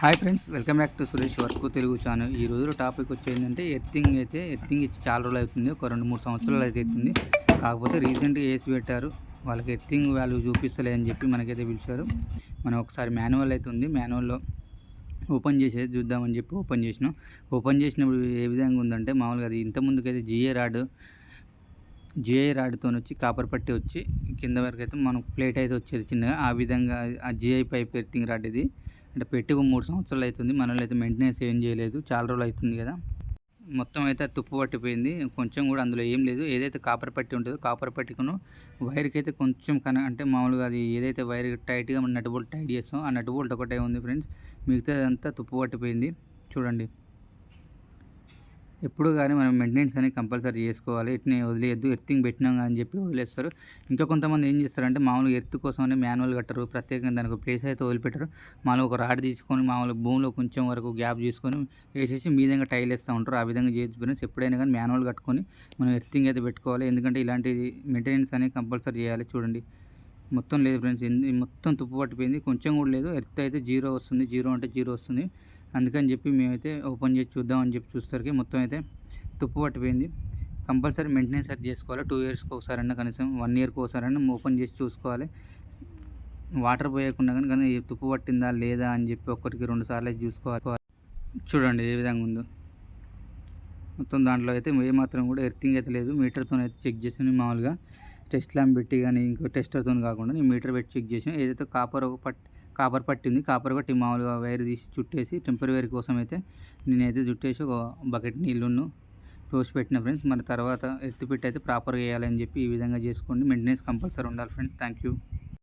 Hi friends welcome back to Suresh work Telugu channel ఈ రోజు topic వచ్చేందంటే earthing అయితే ఎర్తింగ్ ఇచ్చి చాలా రోజులు అవుతుంది. ఒక రెండు మూడు సంవత్సరాలు అయితే అవుతుంది. కాకపోతే రీసెంట్గా వేసి పెట్టారు. వాళ్ళకి ఎర్తింగ్ వాల్యూ చూపిస్తలే అని చెప్పి మనకైతే పిలిచారు. మనం ఒకసారి మాన్యువల్ అయితే ఉంది. మాన్యువల్లో ఓపెన్ చేసే చూద్దామని చెప్పి ఓపెన్ చేసినాం. ఓపెన్ చేసినప్పుడు ఏ విధంగా ఉందంటే మామూలుగా అది ఇంతకుముందుకైతే జిఏ రాడ్ జిఐ రాడ్తో వచ్చి కాపర్ పట్టి వచ్చి కింద వరకు అయితే మనకు ప్లేట్ అయితే వచ్చేది చిన్నగా. ఆ విధంగా ఆ జిఐ పైప్ ఎర్తింగ్ రాడ్ ఇది. అంటే పెట్టి ఒక మూడు సంవత్సరాలు అవుతుంది. మనల్ని అయితే మెయింటెనెన్స్ ఏం చేయలేదు. చాలా రోజులు అవుతుంది కదా. మొత్తం అయితే తుప్పు పట్టిపోయింది. కొంచెం కూడా అందులో ఏం లేదు. ఏదైతే కాపర్ పట్టి ఉంటుందో కాపర్ పట్టికును వైర్కి అయితే కొంచెం కన అంటే మామూలుగా అది ఏదైతే వైర్ టైట్గా మనం నట్ బోల్ట్ టైట్ చేస్తాం ఆ నట్ బోల్ట్ ఒకటే ఉంది ఫ్రెండ్స్. మిగతాదంతా తుప్పు పట్టిపోయింది. చూడండి. ఎప్పుడు కానీ మనం మెయింటెనెన్స్ అనేది కంపల్సరీ చేసుకోవాలి. ఇట్ని వదిలేయద్దు ఎర్తింగ్ పెట్టినాం అని చెప్పి వదిలేస్తారు. ఇంకా కొంతమంది ఏం చేస్తారంటే మామూలుగా ఎర్త్ కోసమనే మాన్యువల్ కట్టరు. ప్రత్యేకంగా దానికి ఒక ప్లేస్ అయితే వదిలిపెట్టరు. మామూలుగా ఒక రాడ్ తీసుకొని మామూలుగా భూమిలో కొంచెం వరకు గ్యాప్ తీసుకొని వేసేసి మీదంగా టైల్ వేస్తూ ఉంటారు. ఆ విధంగా చేయొచ్చు ఫ్రెండ్స్ ఎప్పుడైనా కానీ మాన్యువల్ కట్టుకొని మనం ఎర్తింగ్ అయితే పెట్టుకోవాలి. ఎందుకంటే ఇలాంటి మెయింటెనెన్స్ అనేది కంపల్సరీ చేయాలి చూడండి. మొత్తం లేదు ఫ్రెండ్స్ ఎందుకు మొత్తం తుప్పు పట్టిపోయింది. కొంచెం కూడా లేదు. ఎర్త్ అయితే జీరో వస్తుంది. జీరో అంటే జీరో వస్తుంది. అందుకని చెప్పి మేమైతే ఓపెన్ చేసి చూద్దాం అని చెప్పి చూసేసరికి మొత్తం అయితే తుప్పు పట్టిపోయింది. కంపల్సరీ మెయింటెనెన్స్ అది చేసుకోవాలి. టూ ఇయర్స్కి ఒకసారన్నా కనీసం వన్ ఇయర్కి ఒకసారన్నా ఓపెన్ చేసి చూసుకోవాలి. వాటర్ పోయకుండా కానీ కానీ తుప్పు పట్టిందా లేదా అని చెప్పి ఒక్కటికి రెండు సార్లు చూసుకోవాలి. చూడండి ఏ విధంగా ఉందో. మొత్తం దాంట్లో అయితే ఏమాత్రం మాత్రం కూడా ఎర్తింగ్ అయితే లేదు. మీటర్తో అయితే చెక్ చేసాను మామూలుగా. టెస్ట్ ల్యాంప్ పెట్టి కానీ ఇంకో టెస్టర్తో కాకుండా నేను మీటర్ పెట్టి చెక్ చేసాను. ఏదైతే కాపర్ ఒక పట్ కాపర్ పట్టింది. కాపర్ పట్టి మామూలుగా వైర్ తీసి చుట్టేసి టెంపరీ కోసం అయితే నేనైతే చుట్టేసి ఒక బకెట్ నీళ్ళును పోసి పెట్టిన ఫ్రెండ్స్. మరి తర్వాత ఎత్తి పెట్టి అయితే ప్రాపర్గా వేయాలని చెప్పి ఈ విధంగా చేసుకోండి. మెయింటెనెన్స్ కంపల్సరీ ఉండాలి ఫ్రెండ్స్. Thank you